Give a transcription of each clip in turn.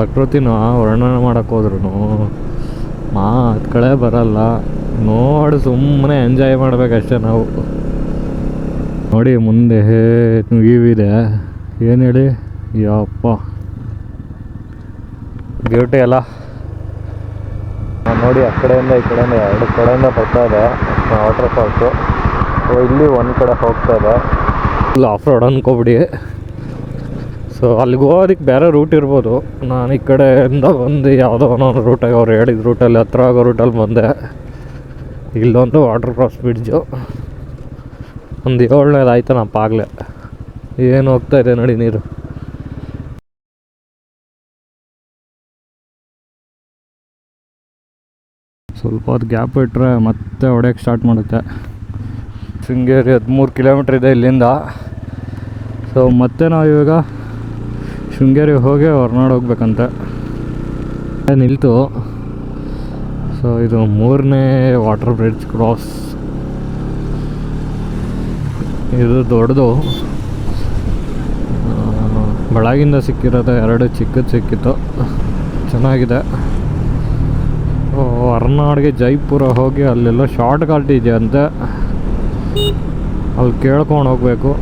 ಪ್ರಕೃತಿನ, ವರ್ಣನೆ ಮಾಡೋಕೆ ಹೋದ್ರು ಮಾತುಗಳೇ ಬರಲ್ಲ. ನೋಡಿ ಸುಮ್ಮನೆ ಎಂಜಾಯ್ ಮಾಡ್ಬೇಕಷ್ಟೇ ನಾವು. ನೋಡಿ, ಮುಂದೆ ಇದೆ ಏನು ಹೇಳಿ? ಯಪ್ಪ. ಬ್ಯೂಟಿ ಅಲ್ಲ. ನೋಡಿ, ಆ ಕಡೆಯಿಂದ ಈ ಕಡೆಯಿಂದ ಎರಡು ಕಡೆಯಿಂದ ಬರ್ತಾ ಇದೆ. ವಾಟರ್ ಫಾಲ್ಸು ಇಲ್ಲಿ ಒಂದು ಕಡೆ ಹೋಗ್ತಾ ಇದೆ. ಇಲ್ಲಿ ಆಫ್ ರೋಡ್ ಅನ್ಕೋಬಿಡಿ. ಸೊ ಅಲ್ಲಿಗೆ ಹೋಗೋದಕ್ಕೆ ಬೇರೆ ರೂಟ್ ಇರ್ಬೋದು. ನಾನು ಈ ಕಡೆಯಿಂದ ಬಂದು ಯಾವುದೋ ಒಂದೊಂದು ರೂಟಾಗಿ ಅವ್ರು ಹೇಳಿದ ರೂಟಲ್ಲಿ ಹತ್ರ ಆಗೋ ರೂಟಲ್ಲಿ ಬಂದೆ. ಇಲ್ಲೊಂದು ವಾಟರ್ ಕ್ರಾಸ್ ಬ್ರಿಡ್ಜು ಒಂದು ಏಳನೇದು ನಾನು ಆಗಲೇ ಏನು ಹೋಗ್ತಾ ಇದೆ ನೋಡಿ ನೀರು. ಸ್ವಲ್ಪ ಹೊತ್ತು ಗ್ಯಾಪ್ ಇಟ್ಟರೆ ಮತ್ತೆ ಹೊಡೆಯೋಕ್ಕೆ ಸ್ಟಾರ್ಟ್ ಮಾಡುತ್ತೆ. ಶೃಂಗೇರಿ ಹದಿಮೂರು ಕಿಲೋಮೀಟ್ರ್ ಇದೆ ಇಲ್ಲಿಂದ. ಸೊ ಮತ್ತೆ ನಾವು ಇವಾಗ ಶೃಂಗೇರಿ ಹೋಗಿ ಹೊರನಾಡು ಹೋಗ್ಬೇಕಂತ. ನಿಲ್ತು. ಸೊ ಇದು ಮೂರನೇ ವಾಟರ್ ಬ್ರಿಡ್ಜ್ ಕ್ರಾಸ್ ಇದು ದೊಡ್ಡದು. ಬಳಗಿಂದ ಸಿಕ್ಕಿರೋದು ಎರಡು ಚಿಕ್ಕದು ಸಿಕ್ಕಿತ್ತು. ಚೆನ್ನಾಗಿದೆ. ಹೊರನಾಡಿಗೆ ಹೊರ್ನಾಡ್ಗೆ ಜೈಪುರ ಹೋಗಿ ಅಲ್ಲೆಲ್ಲ ಶಾರ್ಟ್ ಕಟ್ ಇದೆ ಅಂತ ಅಲ್ಲಿ ಕೇಳ್ಕೊಂಡು ಹೋಗ್ಬೇಕು.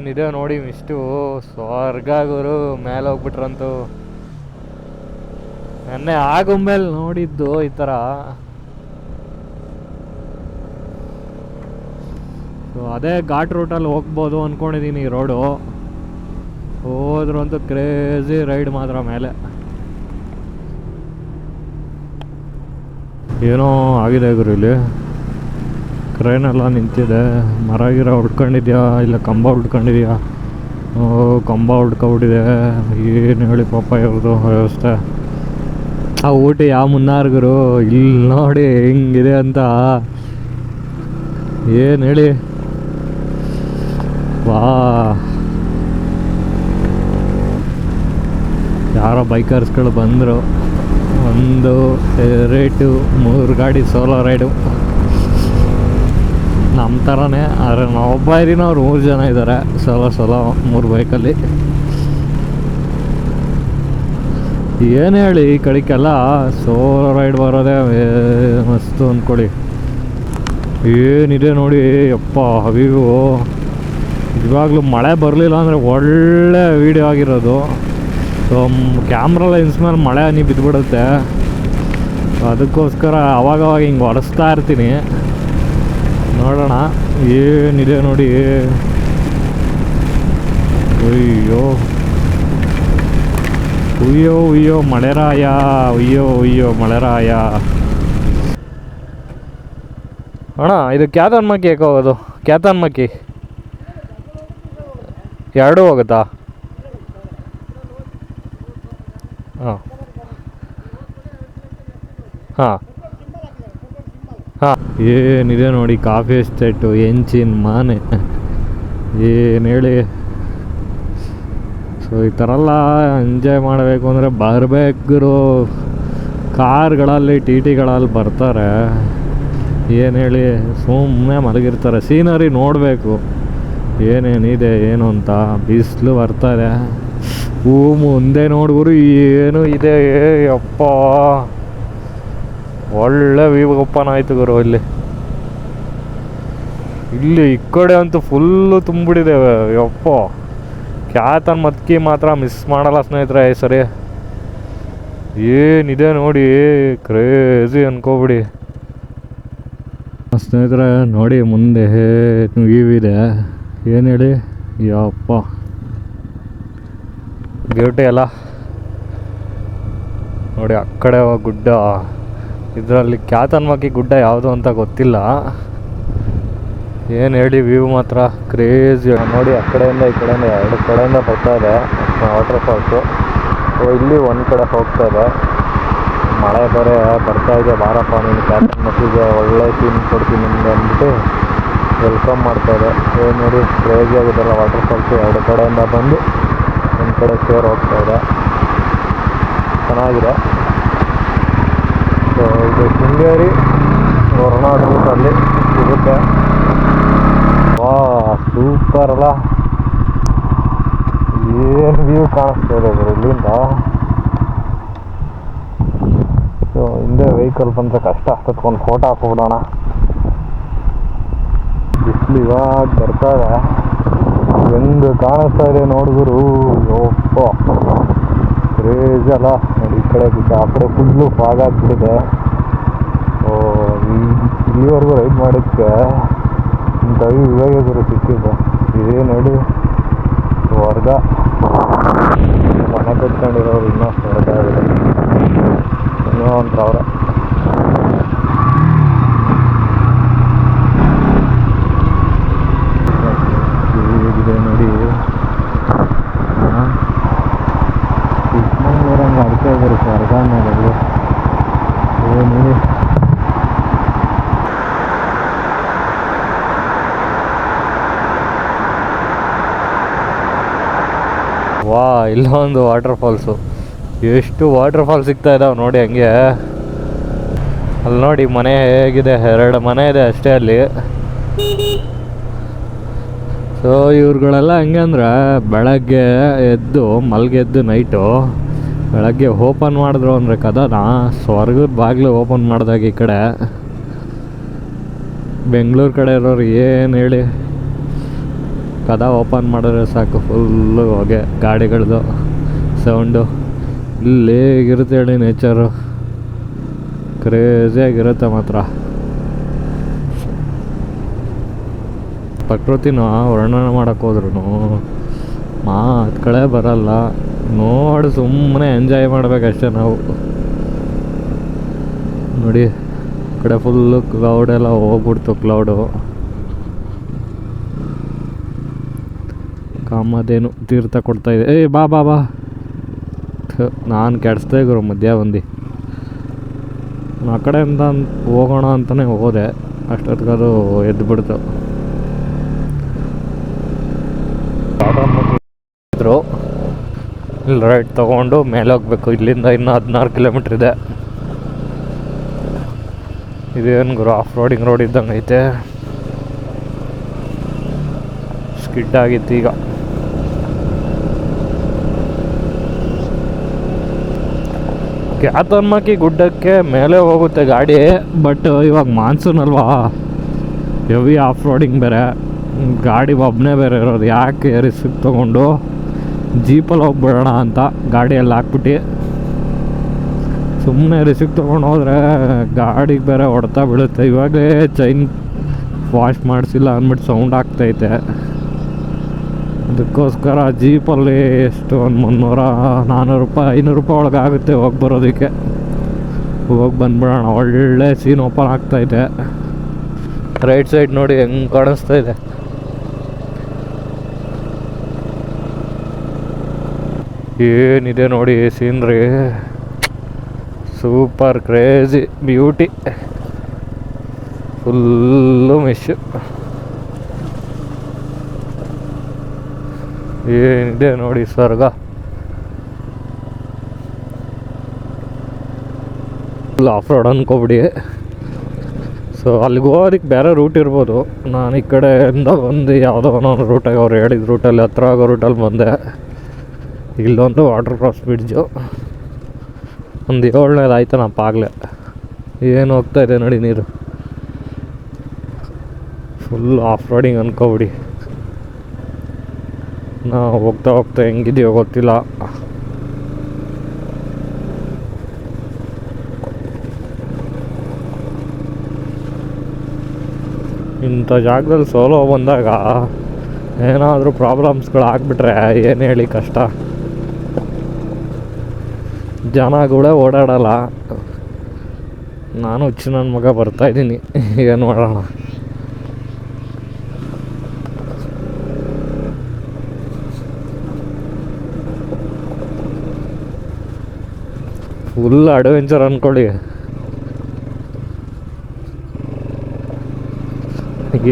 ಏನಿದೆ ನೋಡಿ ಇಷ್ಟು ಸ್ವರ್ಗ ಗುರು, ಮೇಲೆ ಹೋಗ್ಬಿಟ್ರಂತೂ. ನೆನ್ನೆ ಮೇಲೆ ನೋಡಿದ್ದು ಈ ಥರ. ಸೊ ಅದೇ ಘಾಟ್ ರೂಟಲ್ಲಿ ಹೋಗ್ಬೋದು ಈ ರೋಡು. ಹೋದ್ರಂತೂ ಕ್ರೇಜಿ ರೈಡ್ ಮಾತ್ರ ಮೇಲೆ. ಏನೋ ಆಗಿದೆ ಗುರು ಇಲ್ಲಿ. ಕ್ರೇನ್ ಎಲ್ಲ ನಿಂತಿದೆ. ಮರ, ಗಿರ ಉಡ್ಕೊಂಡಿದ್ಯಾ ಇಲ್ಲ ಕಂಬ ಹುಡ್ಕೊಂಡಿದ್ಯಾ? ಓ, ಕಂಬ ಉಡ್ಕೊಬಿಟ್ಟಿದೆ ಏನು ಹೇಳಿ ಪಾಪ ಇವ್ರದ್ದು ವ್ಯವಸ್ಥೆ. ಆ ಊಟ ಯಾವ ಮುನ್ನಾರ್ಗರು ಇಲ್ಲಿ ನೋಡಿ ಹೆಂಗಿದೆ ಅಂತ. ಏನು ಹೇಳಿ? ವಾ. ಯಾರೋ ಬೈಕರ್ಸ್ಗಳು ಬಂದರು. ಒಂದು, ಎರಡು, ಮೂರು ಗಾಡಿ, ಸೋಲೋ ರೈಡು. ನಮ್ಮ ಥರನೇ ಆದರೆ ನಾವೊಬ್ಬ ಅವ್ರು ಮೂರು ಜನ ಇದ್ದಾರೆ ಸಲ ಸಲ ಮೂರು ಬೈಕಲ್ಲಿ ಏನು ಹೇಳಿ, ಈ ಕಡೆಗೆಲ್ಲ ಸೋಲೋ ರೈಡ್ ಬರೋದೇ ಮಸ್ತು ಅಂದ್ಕೊಳ್ಳಿ ಏನಿದೆ ನೋಡಿ ಅಪ್ಪ ಹವಿವು ಇವಾಗಲೂ ಮಳೆ ಬರಲಿಲ್ಲ ಅಂದರೆ ಒಳ್ಳೆ ವೀಡಿಯೋ ಆಗಿರೋದು. ಸೊ ಕ್ಯಾಮ್ರಾ ಲೆನ್ಸ್ ಮೇಲೆ ಮಳೆ ಹನಿ ಬಿದ್ದುಬಿಡುತ್ತೆ ಅದಕ್ಕೋಸ್ಕರ ಅವಾಗವಾಗ ಹಿಂಗೆ ಒರೆಸ್ತಾ ಇರ್ತೀನಿ. ನೋಡೋಣ. ಏನಿದೆ ನೋಡಿ. ಅಯ್ಯೋ. ಉಯ್ಯೋ ಉಯ್ಯೋ, ಮಳೆರಾಯ. ಉಯ್ಯೋ ಉಯ್ಯೋ, ಮಳೆರಾಯ. ಅಣ್ಣ, ಇದು ಕ್ಯಾತನ್ಮಕ್ಕಿ ಯಾಕೆ ಹೋಗೋದು ಕ್ಯಾತನ್ಮಕ್ಕಿ ಎರಡೂ ಹೋಗುತ್ತಾ? ಹಾಂ ಹಾಂ. ಹಾಂ. ಏನಿದೆ ನೋಡಿ, ಕಾಫಿ ಎಸ್ಟೇಟು, ಎಂಚಿನ ಮಾನೆ. ಏನು ಹೇಳಿ? ಸೊ ಈ ಥರ ಎಲ್ಲ ಎಂಜಾಯ್ ಮಾಡಬೇಕು ಅಂದರೆ ಬರಬೇಕಿರೋ ಕಾರ್ಗಳಲ್ಲಿ, ಟಿ ಟಿಗಳಲ್ಲಿ ಬರ್ತಾರೆ. ಏನು ಹೇಳಿ? ಸುಮ್ಮನೆ ಮಲಗಿರ್ತಾರೆ. ಸೀನರಿ ನೋಡಬೇಕು. ಏನೇನಿದೆ ಏನು ಅಂತ. ಬಿಸಿಲು ಬರ್ತಾರೆ ಹೂ, ಮುಂದೆ ನೋಡಿದ್ರು ಏನು ಇದೆ? ಏ, ಯಪ್ಪ. ಒಳ್ಳೆ ವಿವ ಓಪನ್ ಆಯ್ತು ಗುರು ಇಲ್ಲಿ. ಇಲ್ಲಿ ಈ ಕಡೆ ಅಂತೂ ಫುಲ್ಲು ತುಂಬಿಡಿದೆ ಯಪ್ಪ. ಕ್ಯಾತನ್ ಮತ್ಕಿ ಮಾತ್ರ ಮಿಸ್ ಮಾಡಲ್ಲ ಸ್ನೇಹಿತರೆ ಸರಿ. ಏನಿದೆ ನೋಡಿ ಕ್ರೇಜಿ ಅನ್ಕೋಬಿಡಿ. ಸ್ನೇಹಿತರೆ, ನೋಡಿ ಮುಂದೆ ಇದೆ. ಏನು ಹೇಳಿ? ಯಪ್ಪ. ಬ್ಯೂಟಿ ಅಲ್ಲ. ನೋಡಿ ಆ ಕಡೆ ಗುಡ್ಡ. ಇದರಲ್ಲಿ ಕ್ಯಾತನ್ಮಕ್ಕಿ ಗುಡ್ಡ ಯಾವುದು ಅಂತ ಗೊತ್ತಿಲ್ಲ. ಏನು ಹೇಳಿ ವ್ಯೂ ಮಾತ್ರ? ಕ್ರೇಜಿ ನೋಡಿ, ಆ ಕಡೆಯಿಂದ ಈ ಕಡೆಯಿಂದ ಎರಡು ಕಡೆಯಿಂದ ಬರ್ತಾ ಇದೆ. ವಾಟರ್ ಫಾಲ್ಸು ಇಲ್ಲಿ ಒಂದು ಕಡೆ ಹೋಗ್ತಾ ಇದೆ. ಮಳೆ ಬೇರೆ ಬರ್ತಾ ಇದೆ. ಬಾರಪ್ಪ, ನೀನು ಕ್ಯಾತನ್ ಮಕ್ಕಳಿಗೆ ಒಳ್ಳೆ ಟೀಮ್ ಕೊಡ್ತೀನಿ ನಿಮ್ಗೆ ಅಂದ್ಬಿಟ್ಟು ವೆಲ್ಕಮ್ ಮಾಡ್ತಾ ಇದೆ. ಏನು ನೋಡಿ ಕ್ರೇಜಿ ಆಗಿದೆಲ್ಲ ವಾಟರ್ ಫಾಲ್ಸು ಎರಡು ಕಡೆಯಿಂದ ಬಂದು ಒಂದು ಕಡೆ ಸೇರ್ ಹೋಗ್ತಾ ಇದೆ. ಚೆನ್ನಾಗಿದೆ. ಸೊ ಇದು ಶೃಂಗೇರಿ ಹೊರನಾಡು ರೂಟಲ್ಲಿ ಸಿಗುತ್ತೆ. ವಾ ಸೂಪರ್ ಅಲ್ಲ ಏನು ವ್ಯೂ ಕಾಣಿಸ್ತಾ ಇದೆ ಗುರು ಇಲ್ಲಿಂದ? ಸೊ, ಹಿಂದೆ ವೆಹಿಕಲ್ ಬಂದರೆ ಕಷ್ಟ ಹತ್ತತ್ಕೊಂಡು ಫೋಟೋ ಹಾಕ್ಬಿಡೋಣ. ಬಿಸಿಲು ಇವಾಗ ಬರ್ತಾರೆ ಹೆಂಗೆ ಕಾಣಿಸ್ತಾ ಇದೆ ನೋಡಿದ್ರು ಯಪ್ಪ. ಕ್ರೇಜ್ ಅಲ್ಲ. ಕಡೆ ಗುಡ್ಡ ಆ ಕಡೆ ಫುಲ್ಲು ಫಾಗ್ ಆಗ್ಬಿಟ್ಟಿದೆ. ಇಲ್ಲಿವರೆಗೂ ರೈಡ್ ಮಾಡೋಕ್ಕೆ ದಯವು ಇವಾಗ ಗುರು ಸಿಕ್ಕಿದ್ದು. ಇದೇ ನೋಡಿ ವರ್ಗ ಮನೆ ಕಟ್ಕೊಂಡಿರೋರು ಇನ್ನೂ ಸ್ವರ್ಗ ಆಗಿದೆ. ಇನ್ನೂ ಒಂದು ಸಾವಿರ ಹೇಗಿದೆ ನೋಡಿ ಚಿಕ್ಕಮಂಗ್ಳೂರಂಗೆ ಅಡಿಕೆ ಇದ್ದಾರೆ ಸ್ವರ್ಗ ಅನ್ನೋದು ಏ ನೋಡಿ ವಾ, ಇಲ್ಲೊಂದು ವಾಟರ್ ಫಾಲ್ಸು ಎಷ್ಟು ವಾಟರ್ ಫಾಲ್ಸ್ ಸಿಗ್ತಾ ಇದ್ದಾವೆ ನೋಡಿ ಹಂಗೆ. ಅಲ್ಲಿ ನೋಡಿ ಮನೆ ಹೇಗಿದೆ, ಎರಡು ಮನೆ ಇದೆ ಅಷ್ಟೇ ಅಲ್ಲಿ. ಸೊ ಇವ್ರುಗಳೆಲ್ಲ ಹೆಂಗೆ ಅಂದ್ರೆ ಬೆಳಗ್ಗೆ ಎದ್ದು, ಮಲ್ಗೆದ್ದು ನೈಟು ಬೆಳಗ್ಗೆ ಓಪನ್ ಮಾಡಿದ್ರು ಅಂದರೆ ಕದನ, ಸ್ವರ್ಗದ ಬಾಗಿಲು ಓಪನ್ ಮಾಡಿದಾಗ ಈ ಕಡೆ. ಬೆಂಗಳೂರು ಕಡೆ ಇರೋರು ಏನು ಹೇಳಿ? ಕದ ಓಪನ್ ಮಾಡಿದ್ರೆ ಸಾಕು. ಫುಲ್ಲು ಹೊಗೆ ಗಾಡಿಗಳದ್ದು ಸೌಂಡು ಇಲ್ಲಿ ಹೇಗಿರುತ್ತೆ ಹೇಳಿ ನೇಚರು ಕ್ರೇಜಿಯಾಗಿರುತ್ತೆ ಮಾತ್ರ. ಪ್ರಕೃತಿನ ವರ್ಣನೆ ಮಾಡೋಕೆ ಹೋದ್ರೂ ಮಾತುಗಳೇ ಬರಲ್ಲ. ನೋಡಿ ಸುಮ್ಮನೆ ಎಂಜಾಯ್ ಮಾಡಬೇಕಷ್ಟೇ ನಾವು. ನೋಡಿ ಕಡೆ ಫುಲ್ಲು ಕ್ಲೌಡೆಲ್ಲ ಹೋಗ್ಬಿಡ್ತು ಕ್ಲೌಡು ಕಾಮಧೇನು ತೀರ್ಥ ಕೊಡ್ತಾ ಇದೆ. ಏ ಬಾ ಬಾ ಬಾ. ನಾನು ಕೆಡಿಸ್ದೆ ಗುರು ಮಧ್ಯ ಬಂದು ಆ ಕಡೆಯಿಂದ ಹೋಗೋಣ ಅಂತಲೇ ಹೋದೆ. ಅಷ್ಟೊತ್ತಿಗದು ಎದ್ದು ಬಿಡ್ತು ಇದ್ರು. ಇಲ್ಲಿ ರೈಟ್ ತೊಗೊಂಡು ಮೇಲೆ ಹೋಗ್ಬೇಕು. ಇಲ್ಲಿಂದ ಇನ್ನೂ ಹದಿನಾರು ಕಿಲೋಮೀಟ್ರ್ ಇದೆ. ಇದೇನು ಗುರು ಆಫ್ ರೋಡಿಂಗ್ ರೋಡ್ ಇದ್ದಂಗೆ ಐತೆ ಸ್ಕಿಡ್ ಆಗಿತ್ತು ಈಗ. ಕ್ಯಾತನ್ಮಕ್ಕಿ ಗುಡ್ಡಕ್ಕೆ ಮೇಲೆ ಹೋಗುತ್ತೆ ಗಾಡಿ. ಬಟ್ ಇವಾಗ ಮಾನ್ಸೂನ್ ಅಲ್ವಾ? ಹೆವಿ ಆಫ್ ರೋಡಿಂಗ್ ಬೇರೆ. ಗಾಡಿ ಒಬ್ಬನೇ ಬೇರೆ ಇರೋದು. ಯಾಕೆ ರಿಸ್ಕ್ ತೊಗೊಂಡು? ಜೀಪಲ್ಲಿ ಹೋಗ್ಬಿಡೋಣ ಅಂತ ಗಾಡಿಯಲ್ಲಿ ಹಾಕ್ಬಿಟ್ಟು. ಸುಮ್ಮನೆ ರಿಸಿಕ್ ತೊಗೊಂಡು ಹೋದರೆ ಗಾಡಿಗೆ ಬೇರೆ ಹೊಡ್ತಾ ಬೀಳುತ್ತೆ. ಇವಾಗಲೇ ಚೈನ್ ವಾಶ್ ಮಾಡಿಸಿಲ್ಲ ಅಂದ್ಬಿಟ್ಟು ಸೌಂಡ್ ಆಗ್ತೈತೆ. ಅದಕ್ಕೋಸ್ಕರ ಜೀಪಲ್ಲಿ ಎಷ್ಟು ಒಂದು ಮುನ್ನೂರ ನಾನ್ನೂರು ರೂಪಾಯಿ, ಐನೂರು ರೂಪಾಯಿ ಒಳಗೆ ಆಗುತ್ತೆ ಹೋಗಿ ಬರೋದಕ್ಕೆ. ಹೋಗಿ ಬಂದ್ಬಿಡೋಣ, ಒಳ್ಳೆ ಸೀನ್ ಓಪನ್ ಆಗ್ತಾಯಿದೆ ರೈಟ್ ಸೈಡ್ ನೋಡಿ ಹೆಂಗೆ ಕಾಣಿಸ್ತಾ ಇದೆ. ಏನಿದೆ ನೋಡಿ scenery super crazy beauty full ಮಿಶ್ ಏನಿದೆ ನೋಡಿ ಸ್ವರ್ಗ. ಫುಲ್ ಆಫ್ ರೋಡ್ ಅನ್ಕೋಬಿಡಿ. ಸೊ ಅಲ್ಲಿಗೆ ಹೋಗೋದಕ್ಕೆ ಬೇರೆ ರೂಟ್ ಇರ್ಬೋದು. ನಾನು ಈ ಕಡೆಯಿಂದ ಬಂದು ಯಾವುದೋ ಒಂದೊಂದು ರೂಟಾಗಿ ಅವ್ರು ಹೇಳಿದ ರೂಟಲ್ಲಿ ಹತ್ರ ಆಗೋ ರೂಟಲ್ಲಿ ಬಂದೆ. ಇಲ್ಲೊಂದು ವಾಟರ್ ಕ್ರಾಸ್ ಬ್ರಿಡ್ಜು ಒಂದು ಏಳನೇದು ಆಯ್ತಾನಪ್ಪ ಆಗಲೇ ಏನು ಹೋಗ್ತಾ ಇದೆ ನೋಡಿ ನೀರು. ಫುಲ್ ಆಫ್ ರೋಡಿಂಗ್ ಅನ್ಕೋಬಿಡಿ. ಹೋಗ್ತಾ ಹೋಗ್ತಾ ಹೆಂಗಿದೆಯೋ ಗೊತ್ತಿಲ್ಲ. ಇಂಥ ಜಾಗದಲ್ಲಿ ಸೋಲೋ ಬಂದಾಗ ಏನಾದರೂ ಪ್ರಾಬ್ಲಮ್ಸ್ಗಳು ಆಗಿಬಿಟ್ರೆ ಏನು ಹೇಳಿ ಕಷ್ಟ. ಜನಗಳೇ ಓಡಾಡಲ್ಲ. ನಾನು ಹುಚ್ಚು ನನ್ನ ಮಗ ಬರ್ತಾಯಿದ್ದೀನಿ ಏನು ಮಾಡೋಣ ಫುಲ್ ಅಡ್ವೆಂಚರ್ ಅಂದ್ಕೊಳ್ಳಿ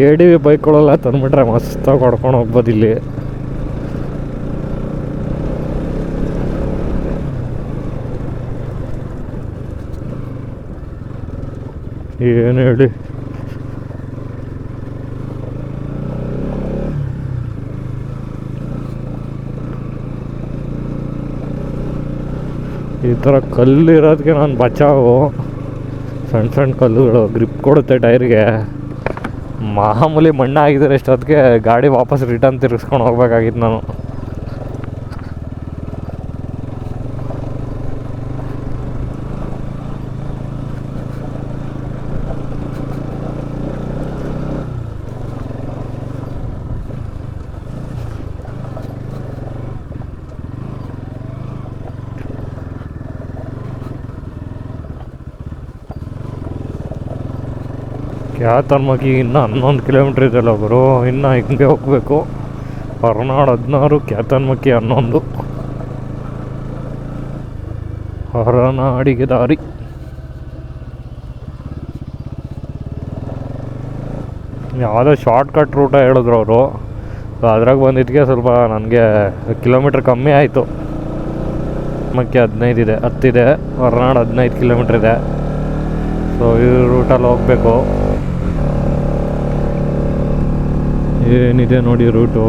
ಎ ಡಿ ವಿ ಬೈಕ್ಗಳೆಲ್ಲ ತಂದ್ಬಿಟ್ರೆ ಮಸ್ತಾಗಿ ಹೊಡ್ಕೊಂಡು ಹೋಗ್ಬೋದು ಇಲ್ಲಿ. ಏನು ಹೇಳಿ? ಈ ಥರ ಕಲ್ಲು ಇರೋದಕ್ಕೆ ನಾನು ಬಚಾವು? ಸಣ್ಣ ಸಣ್ಣ ಕಲ್ಲುಗಳು ಗ್ರಿಪ್ ಕೊಡುತ್ತೆ ಟೈರ್ಗೆ. ಮಾಮೂಲಿ ಮಣ್ಣು ಆಗಿದ್ರೆ ಎಷ್ಟೊತ್ತಿಗೆ ಗಾಡಿ ವಾಪಸ್ ರಿಟರ್ನ್ ತಿರ್ಗಿಸ್ಕೊಂಡು ಹೋಗ್ಬೇಕಾಗಿತ್ತು ನಾನು. ಕ್ಯಾತರ್ಮಗಿ ಇನ್ನೂ ಹನ್ನೊಂದು ಕಿಲೋಮೀಟ್ರ್ ಇದೆಯಲ್ಲ ಗುರು. ಇನ್ನೂ ಹಿಂಗೆ ಹೋಗಬೇಕು. ಹೊರನಾಡು ಹದಿನಾರು ಕ್ಯಾತನ್ಮಕ್ಕಿ ಹನ್ನೊಂದು. ಹೊರನಾಡಿಗೆ ದಾರಿ. ಯಾವುದೋ ಶಾರ್ಟ್ಕಟ್ ರೂಟ ಹೇಳಿದ್ರು ಅವರು. ಅದ್ರಾಗ ಬಂದಿದ್ದಕ್ಕೆ ಸ್ವಲ್ಪ ನನಗೆ ಕಿಲೋಮೀಟ್ರ್ ಕಮ್ಮಿ ಆಯಿತು. ಮಕ್ಕಿ ಹದಿನೈದು ಇದೆ ಹತ್ತಿದೆ ಹೊರನಾಡು ಹದಿನೈದು ಕಿಲೋಮೀಟ್ರ್ ಇದೆ. ಸೊ ಈ ರೂಟಲ್ಲಿ ಹೋಗಬೇಕು. ಏನಿದೆ ನೋಡಿ ರೂಟು.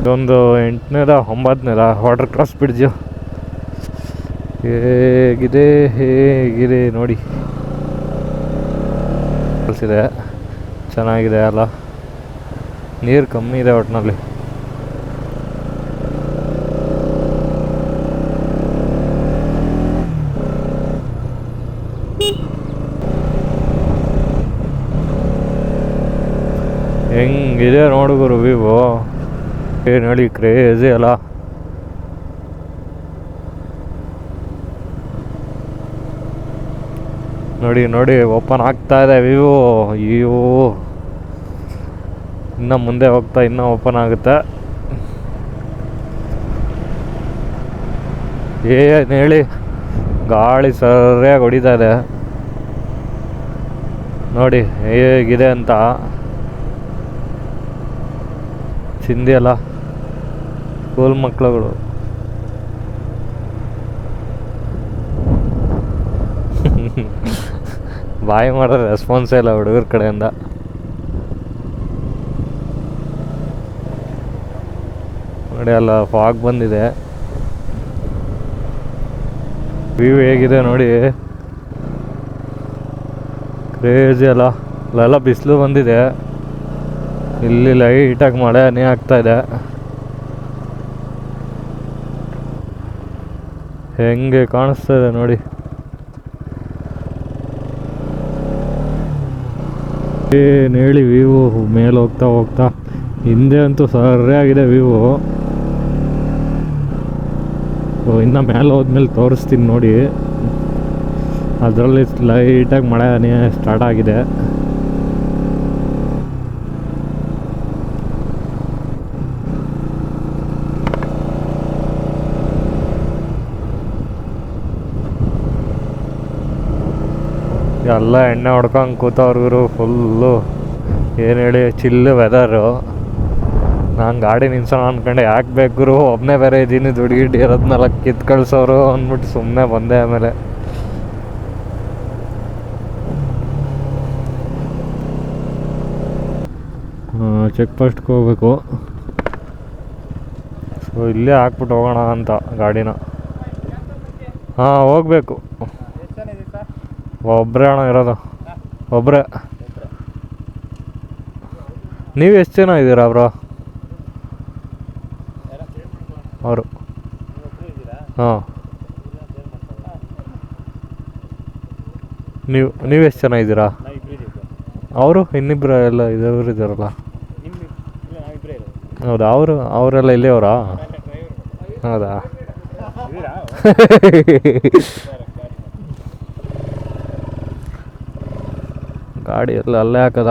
ಇದೊಂದು ಎಂಟನೇದ ಒಂಬತ್ತನೇದ ವಾಟರ್ ಕ್ರಾಸ್ ಬ್ರಿಡ್ಜು. ಹೇಗಿದೆ ಹೇಗಿದೆ ನೋಡಿ. ಕಳಿಸಿದೆ ಚೆನ್ನಾಗಿದೆ ಅಲ್ಲ. ನೀರು ಕಮ್ಮಿ ಇದೆ ಒಟ್ಟಿನಲ್ಲಿ ಹೆಂಗಿದೆ ನೋಡು ಗುರು ವಿವೋ. ಏನು ಹೇಳಿ ಕ್ರೇಜಿ ಅಲ್ಲ. ನೋಡಿ ನೋಡಿ ಓಪನ್ ಆಗ್ತಾ ಇದೆ ವಿವೋ. ಅಯ್ಯೋ. ಇನ್ನು ಮುಂದೆ ಹೋಗ್ತಾ, ಇನ್ನೂ ಓಪನ್ ಆಗುತ್ತೆ. ಏನು ಹೇಳಿ? ಗಾಳಿ ಸರಿಯಾಗಿ ಹೊಡಿತಾ ಇದೆ. ನೋಡಿ, ಹೇಗಿದೆ ಅಂತ. ಅಲ್ಲ. ಸ್ಕೂಲ್ ಮಕ್ಕಳುಗಳು ಬಾಯಿ ಮಾಡೋ ರೆಸ್ಪಾನ್ಸೇ ಇಲ್ಲ ಹುಡುಗರ ಕಡೆಯಿಂದ. ನೋಡಿ ಅಲ್ಲ ಫಾಗ್ ಬಂದಿದೆ. ವ್ಯೂ ಹೇಗಿದೆ ನೋಡಿ. ಕ್ರೇಜಿ ಅಲ್ಲ. ಅಲ್ಲೆಲ್ಲ ಬಿಸಿಲು ಬಂದಿದೆ. ಇಲ್ಲಿ ಲೈಟಾಗಿ ಮಳೆ ಹನಿ ಆಗ್ತಾ ಇದೆ. ಹೆಂಗೆ ಕಾಣಿಸ್ತಾ ಇದೆ ನೋಡಿ. ಹೇಳಿ ವ್ಯೂ ಮೇಲೆ ಹೋಗ್ತಾ ಹೋಗ್ತಾ, ಹಿಂದೆ ಅಂತೂ ಸರಿಯಾಗಿದೆ ವ್ಯೂ ಇನ್ನು ಮೇಲೆ ಹೋದ್ಮೇಲೆ ತೋರಿಸ್ತೀನಿ ನೋಡಿ. ಅದರಲ್ಲಿ ಲೈಟಾಗಿ ಮಳೆ ಹನಿ ಸ್ಟಾರ್ಟ್ ಆಗಿದೆ. ಎಲ್ಲ ಎಣ್ಣೆ ಹೊಡ್ಕೊಂಡು ಕೂತವ್ರಿಗೂ ಫುಲ್ಲು ಏನು ಹೇಳಿ ಚಿಲ್ ವೆದರು ನಾನು ಗಾಡಿ ನಿಲ್ಸೋಣ ಅಂದ್ಕೊಂಡೆ ಯಾಕೆ ಬೇಕು ಒಬ್ಬನೇ ಬೇರೆ ಇದ್ದೀನಿ ದುಡ್ಡು ಗಿಡ್ಡು ಇರೋದ್ನೆಲ್ಲ ಕಿತ್ತು ಕಳ್ಸೋರು ಅಂದ್ಬಿಟ್ಟು ಸುಮ್ಮನೆ ಬಂದೆ ಆಮೇಲೆ. ಚೆಕ್ ಪೋಸ್ಟ್ಗೆ ಹೋಗ್ಬೇಕು. ಸೊ ಇಲ್ಲೇ ಹಾಕ್ಬಿಟ್ಟು ಹೋಗೋಣ ಅಂತ ಗಾಡಿನ. ಹಾಂ ಹೋಗ್ಬೇಕು. ಒಬ್ಬರೇ ಅಣ್ಣ ಇರೋದು. ಒಬ್ಬರೇ ನೀವು ಎಷ್ಟು ಜನ ಇದ್ದೀರಾ ಬ್ರೋ? ಅವರು. ಹಾಂ. ನೀವು ನೀವು ಎಷ್ಟು ಜನ ಇದ್ದೀರಾ? ಅವರು? ಇನ್ನಿಬ್ಬರು ಎಲ್ಲ ಇದ್ದವರು ಇದ್ದಾರಲ್ಲ. ಹೌದಾ? ಅವರು ಅವರೆಲ್ಲ ಇಲ್ಲೇ ಅವರಾ ಹೌದಾ ಗಾಡಿ ಎಲ್ಲ ಅಲ್ಲೇ ಹಾಕದ.